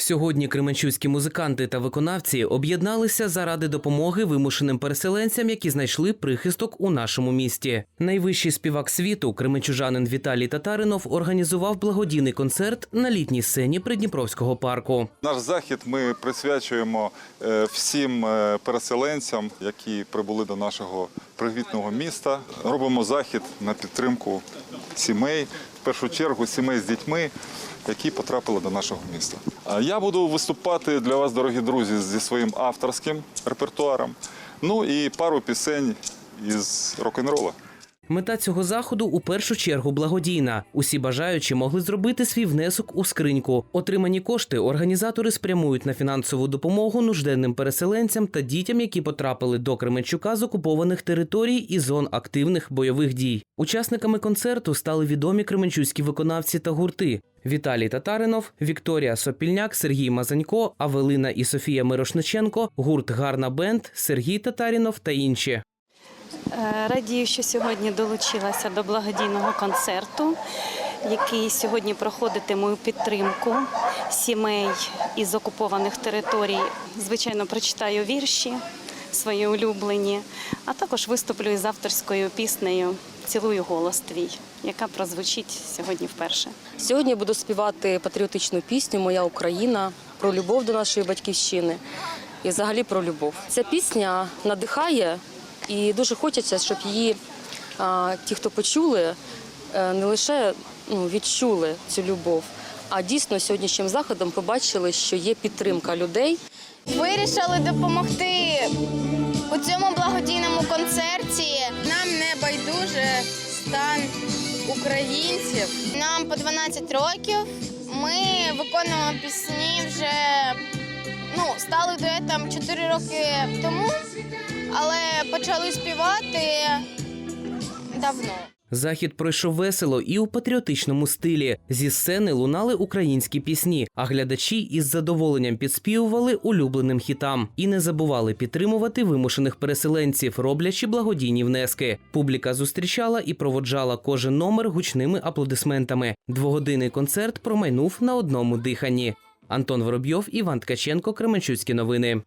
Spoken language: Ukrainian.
Сьогодні кременчуцькі музиканти та виконавці об'єдналися заради допомоги вимушеним переселенцям, які знайшли прихисток у нашому місті. Найвищий співак світу, кременчужанин Віталій Татаринов, організував благодійний концерт на літній сцені Придніпровського парку. Наш захід ми присвячуємо е, всім е, переселенцям, які прибули до нашого привітного міста. Робимо захід на підтримку сімей, в першу чергу сімей з дітьми, які потрапили до нашого міста. Я буду виступати для вас, дорогі друзі, зі своїм авторським репертуаром. Ну і пару пісень із рок-н-рола. Мета цього заходу у першу чергу благодійна. Усі бажаючі могли зробити свій внесок у скриньку. Отримані кошти організатори спрямують на фінансову допомогу нужденним переселенцям та дітям, які потрапили до Кременчука з окупованих територій і зон активних бойових дій. Учасниками концерту стали відомі кременчуцькі виконавці та гурти. Віталій Татаринов, Вікторія Сопільняк, Сергій Мазанько, Авелина і Софія Мирошниченко, гурт Гарна Бенд, Сергій Татарінов та інші. Е, Радію, що сьогодні долучилася до благодійного концерту, який сьогодні проходитиме у підтримку сімей із окупованих територій. Звичайно, прочитаю вірші свої улюблені, а також виступлю із авторською піснею Цілую голос твій, яка прозвучить сьогодні вперше. Сьогодні буду співати патріотичну пісню Моя Україна про любов до нашої батьківщини і взагалі про любов. Ця пісня надихає і дуже хочеться, щоб її а, ті, хто почули, е, не лише ну, відчули цю любов, а дійсно сьогоднішнім заходом побачили, що є підтримка людей Вирішили допомогти у цьому благодійному концерті. Нам не байдуже стан українців. Нам по 12 років. Ми виконуємо пісні вже ну, стали дуетом 4 роки тому, але почали співати давно. Захід пройшов весело і у патріотичному стилі. Зі сцени лунали українські пісні, а глядачі із задоволенням підспівували улюбленим хітам і не забували підтримувати вимушених переселенців, роблячи благодійні внески. Публіка зустрічала і проводжала кожен номер гучними аплодисментами. Двогодинний концерт промайнув на одному диханні. Антон Воробйов, Іван Ткаченко, Кременчуцькі новини.